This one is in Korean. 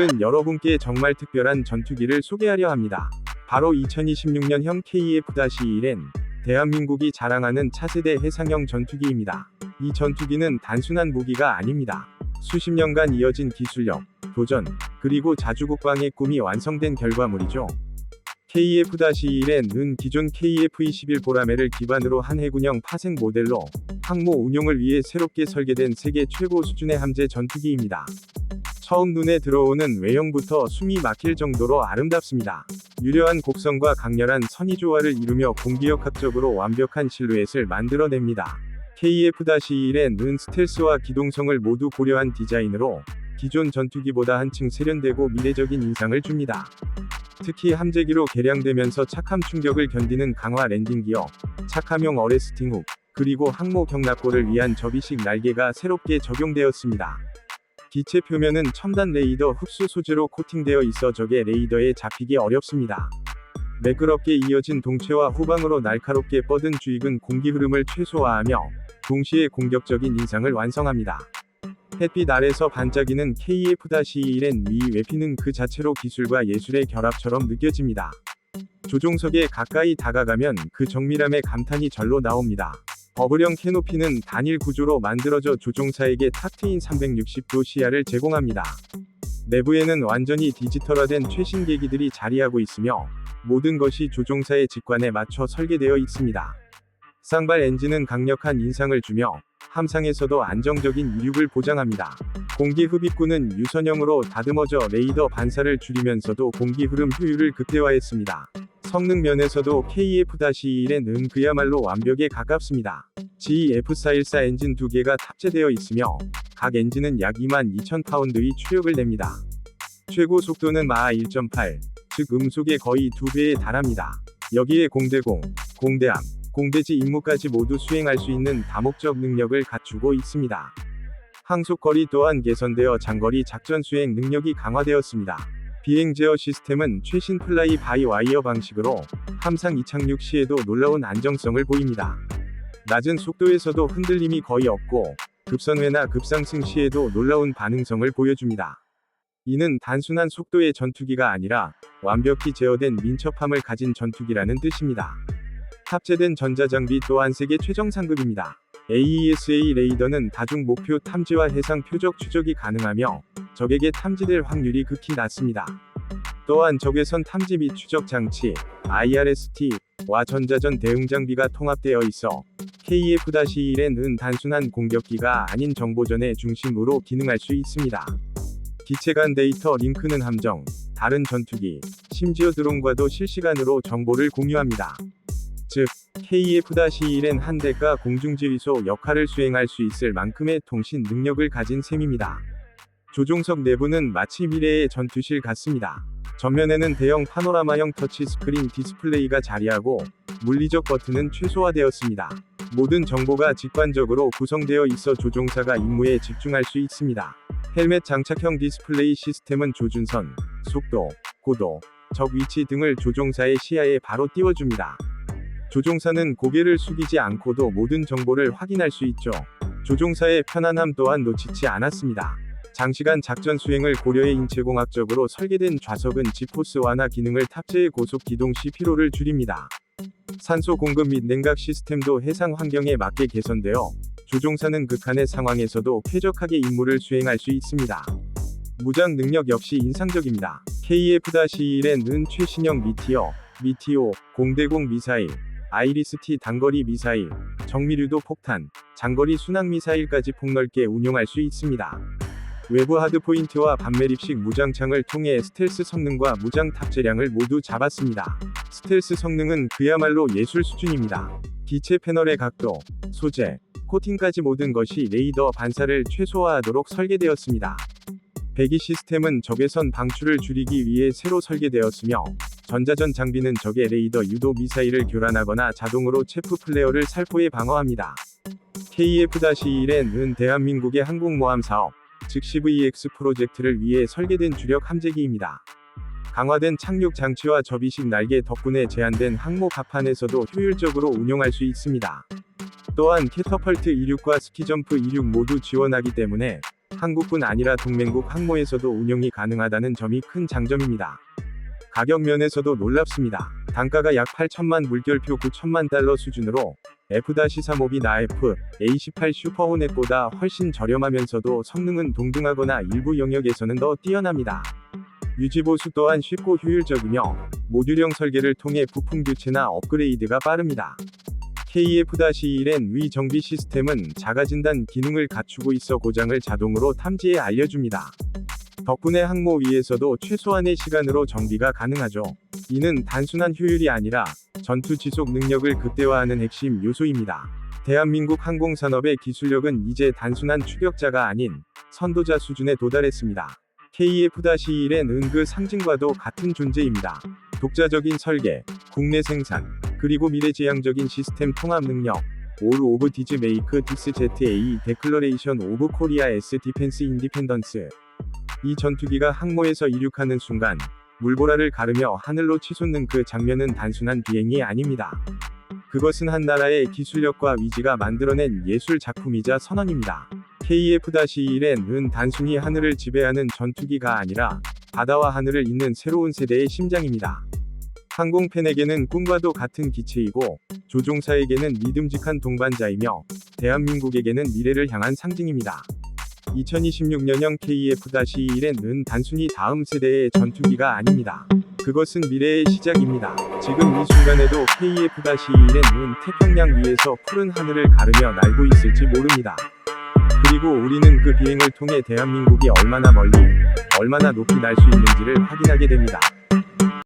오늘은 여러분께 정말 특별한 전투기를 소개하려 합니다. 바로 2026년형 KF-1N 대한민국이 자랑하는 차세대 해상형 전투기입니다. 이 전투기는 단순한 무기가 아닙니다. 수십 년간 이어진 기술력, 도전, 그리고 자주국방의 꿈이 완성된 결과물이죠. KF-1N은 기존 KF-21 보라매를 기반으로 한 해군형 파생 모델로 항모 운용을 위해 새롭게 설계된 세계 최고 수준의 함재 전투기입니다. 처음 눈에 들어오는 외형부터 숨이 막힐 정도로 아름답습니다. 유려한 곡선과 강렬한 선의 조화를 이루며 공기역학적으로 완벽한 실루엣을 만들어냅니다. KF-1N은 스텔스와 기동성을 모두 고려한 디자인으로 기존 전투기보다 한층 세련되고 미래적인 인상을 줍니다. 특히 함재기로 개량되면서 착함 충격을 견디는 강화 랜딩 기어, 착함용 어레스팅 훅, 그리고 항모 경납고를 위한 접이식 날개가 새롭게 적용되었습니다. 기체 표면은 첨단 레이더 흡수 소재로 코팅되어 있어 적의 레이더에 잡히기 어렵습니다. 매끄럽게 이어진 동체와 후방으로 날카롭게 뻗은 주익은 공기 흐름을 최소화하며 동시에 공격적인 인상을 완성합니다. 햇빛 아래서 반짝이는 KF-1N 위 외피는 그 자체로 기술과 예술의 결합처럼 느껴집니다. 조종석에 가까이 다가가면 그 정밀함에 감탄이 절로 나옵니다. 버블형 캐노피는 단일 구조로 만들어져 조종사에게 탁 트인 360도 시야를 제공합니다. 내부에는 완전히 디지털화된 최신 계기들이 자리하고 있으며 모든 것이 조종사의 직관에 맞춰 설계되어 있습니다. 쌍발 엔진은 강력한 인상을 주며 함상에서도 안정적인 이륙을 보장합니다. 공기 흡입구는 유선형으로 다듬어져 레이더 반사를 줄이면서도 공기 흐름 효율을 극대화했습니다. 성능 면에서도 KF-1N은 그야말로 완벽에 가깝습니다. GF414 엔진 두 개가 탑재되어 있으며 각 엔진은 약 22,000파운드의 추력을 냅니다. 최고 속도는 마하 1.8, 즉 음속의 거의 두 배에 달합니다. 여기에 공대공, 공대함, 공대지 임무까지 모두 수행할 수 있는 다목적 능력을 갖추고 있습니다. 항속거리 또한 개선되어 장거리 작전 수행 능력이 강화되었습니다. 비행 제어 시스템은 최신 플라이 바이 와이어 방식으로 함상 이착륙 시에도 놀라운 안정성을 보입니다. 낮은 속도에서도 흔들림이 거의 없고 급선회나 급상승 시에도 놀라운 반응성을 보여줍니다. 이는 단순한 속도의 전투기가 아니라 완벽히 제어된 민첩함을 가진 전투기라는 뜻입니다. 탑재된 전자장비 또한 세계 최정 상급입니다. AESA 레이더는 다중 목표 탐지와 해상 표적 추적이 가능하며 적에게 탐지될 확률이 극히 낮습니다. 또한 적외선 탐지 및 추적 장치 IRST와 전자전 대응 장비가 통합되어 있어 KF-1N은 단순한 공격기가 아닌 정보전의 중심으로 기능할 수 있습니다. 기체 간 데이터 링크는 함정, 다른 전투기, 심지어 드론과도 실시간으로 정보를 공유합니다. 즉, KF-1N 한 대가 공중지휘소 역할을 수행할 수 있을 만큼의 통신 능력을 가진 셈입니다. 조종석 내부는 마치 미래의 전투실 같습니다. 전면에는 대형 파노라마형 터치 스크린 디스플레이가 자리하고 물리적 버튼은 최소화되었습니다. 모든 정보가 직관적으로 구성되어 있어 조종사가 임무에 집중할 수 있습니다. 헬멧 장착형 디스플레이 시스템은 조준선, 속도, 고도, 적 위치 등을 조종사의 시야에 바로 띄워줍니다. 조종사는 고개를 숙이지 않고도 모든 정보를 확인할 수 있죠. 조종사의 편안함 또한 놓치지 않았습니다. 장시간 작전 수행을 고려해 인체공학적으로 설계된 좌석은 지포스 완화 기능을 탑재해 고속 기동 시 피로를 줄입니다. 산소 공급 및 냉각 시스템도 해상 환경에 맞게 개선되어 조종사는 극한의 상황에서도 쾌적하게 임무를 수행할 수 있습니다. 무장 능력 역시 인상적입니다. KF-1N은 최신형 미티어, 미티오, 공대공 미사일, 아이리스-T 단거리 미사일, 정밀유도 폭탄, 장거리 순항 미사일까지 폭넓게 운용할 수 있습니다. 외부 하드포인트와 반매립식 무장창을 통해 스텔스 성능과 무장 탑재량을 모두 잡았습니다. 스텔스 성능은 그야말로 예술 수준입니다. 기체 패널의 각도, 소재, 코팅까지 모든 것이 레이더 반사를 최소화하도록 설계되었습니다. 배기 시스템은 적외선 방출을 줄이기 위해 새로 설계되었으며 전자전 장비는 적의 레이더 유도 미사일을 교란하거나 자동으로 체프 플레어를 살포해 방어합니다. KF-1N은 대한민국의 항공모함 사업, 즉 CVX 프로젝트를 위해 설계된 주력 함재기입니다. 강화된 착륙 장치와 접이식 날개 덕분에 제한된 항모 갑판에서도 효율적으로 운용할 수 있습니다. 또한 캐터펄트 이륙과 스키점프 이륙 모두 지원하기 때문에 한국뿐 아니라 동맹국 항모에서도 운용이 가능하다는 점이 큰 장점입니다. 가격 면에서도 놀랍습니다. 단가가 약 8천만 물결표 9천만 달러 수준으로 F-35B 나F A18 슈퍼호넷보다 훨씬 저렴하면서도 성능은 동등하거나 일부 영역에서는 더 뛰어납니다. 유지보수 또한 쉽고 효율적이며 모듈형 설계를 통해 부품 교체나 업그레이드가 빠릅니다. KF-1N 위 정비 시스템은 자가 진단 기능을 갖추고 있어 고장을 자동으로 탐지해 알려줍니다. 덕분에 항모 위에서도 최소한의 시간으로 정비가 가능하죠. 이는 단순한 효율이 아니라 전투 지속 능력을 극대화하는 핵심 요소입니다. 대한민국 항공산업의 기술력은 이제 단순한 추격자가 아닌 선도자 수준에 도달했습니다. KF-1은 은그 상징과도 같은 존재입니다. 독자적인 설계, 국내 생산, 그리고 미래지향적인 시스템 통합 능력, All of These Make This ZA Declaration of Korea's Defense Independence. 이 전투기가 항모에서 이륙하는 순간 물보라를 가르며 하늘로 치솟는 그 장면은 단순한 비행이 아닙니다. 그것은 한 나라의 기술력과 위지가 만들어낸 예술 작품이자 선언입니다. KF-1은 단순히 하늘을 지배하는 전투기가 아니라 바다와 하늘을 잇는 새로운 세대의 심장입니다. 항공팬에게는 꿈과도 같은 기체이고 조종사에게는 믿음직한 동반자이며 대한민국에게는 미래를 향한 상징입니다. 2026년형 KF-1은 단순히 다음 세대의 전투기가 아닙니다. 그것은 미래의 시작입니다. 지금 이 순간에도 KF-1은 태평양 위에서 푸른 하늘을 가르며 날고 있을지 모릅니다. 그리고 우리는 그 비행을 통해 대한민국이 얼마나 멀리, 얼마나 높이 날 수 있는지를 확인하게 됩니다.